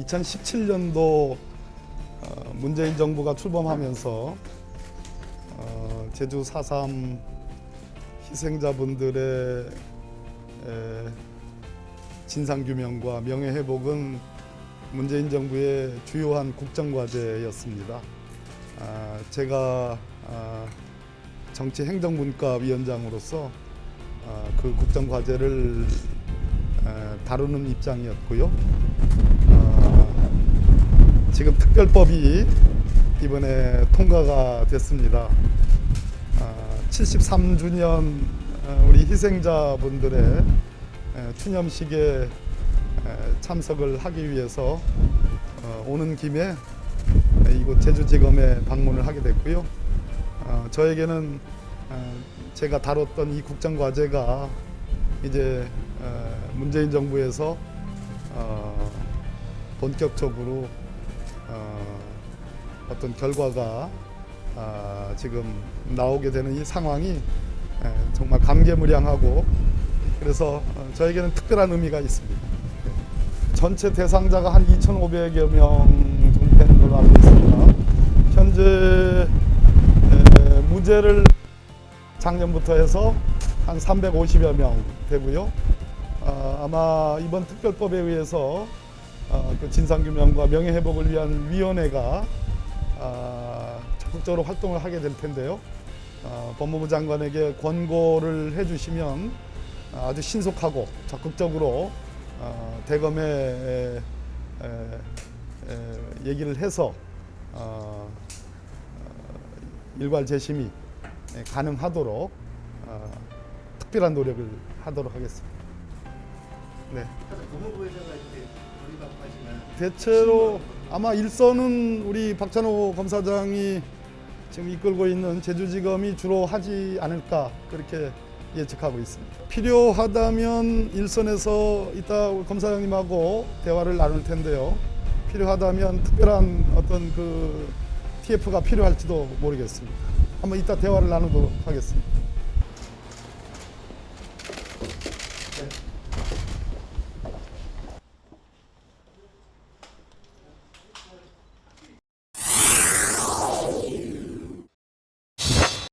2017년도 어, 문재인 정부가 출범하면서 어, 제주 4.3 희생자분들의 에, 진상규명과 명예회복은 문재인 정부의 주요한 국정과제였습니다. 아, 제가 아, 정치행정문과위원장으로서 아, 그 국정과제를 에, 다루는 입장이었고요. 아, 지금 특별법이 이번에 통과가 됐습니다. 아, 73주년 어, 우리 희생자분들의 에, 추념식에 에, 참석을 하기 위해서 어, 오는 김에 이곳 제주지검에 방문을 하게 됐고요. 어, 저에게는 어, 제가 다뤘던 이 국정과제가 이제 어, 문재인 정부에서 어, 본격적으로 어, 어떤 결과가 아, 지금 나오게 되는 이 상황이 에, 정말 감개무량하고 그래서 어, 저에게는 특별한 의미가 있습니다. 네. 전체 대상자가 한 2,500여 명 정도 되는 걸로 알고 있습니다. 현재 에, 무죄를 작년부터 해서 한 350여 명 되고요. 아, 아마 이번 특별법에 의해서 어, 그 진상규명과 명예회복을 위한 위원회가 아, 적극적으로 활동을 하게 될 텐데요. 아, 법무부 장관에게 권고를 해주시면 아주 신속하고 적극적으로 어, 대검에 얘기를 해서 어, 어, 일괄 재심이 예, 가능하도록 어, 특별한 노력을 하도록 하겠습니다. 네. 대체로 아마 일선은 우리 박찬호 검사장이 지금 이끌고 있는 제주지검이 주로 하지 않을까 그렇게 예측하고 있습니다. 필요하다면 일선에서 이따 검사장님하고 대화를 나눌 텐데요. 필요하다면 특별한 어떤 그 TF가 필요할지도 모르겠습니다. 한번 이따 대화를 나누도록 하겠습니다.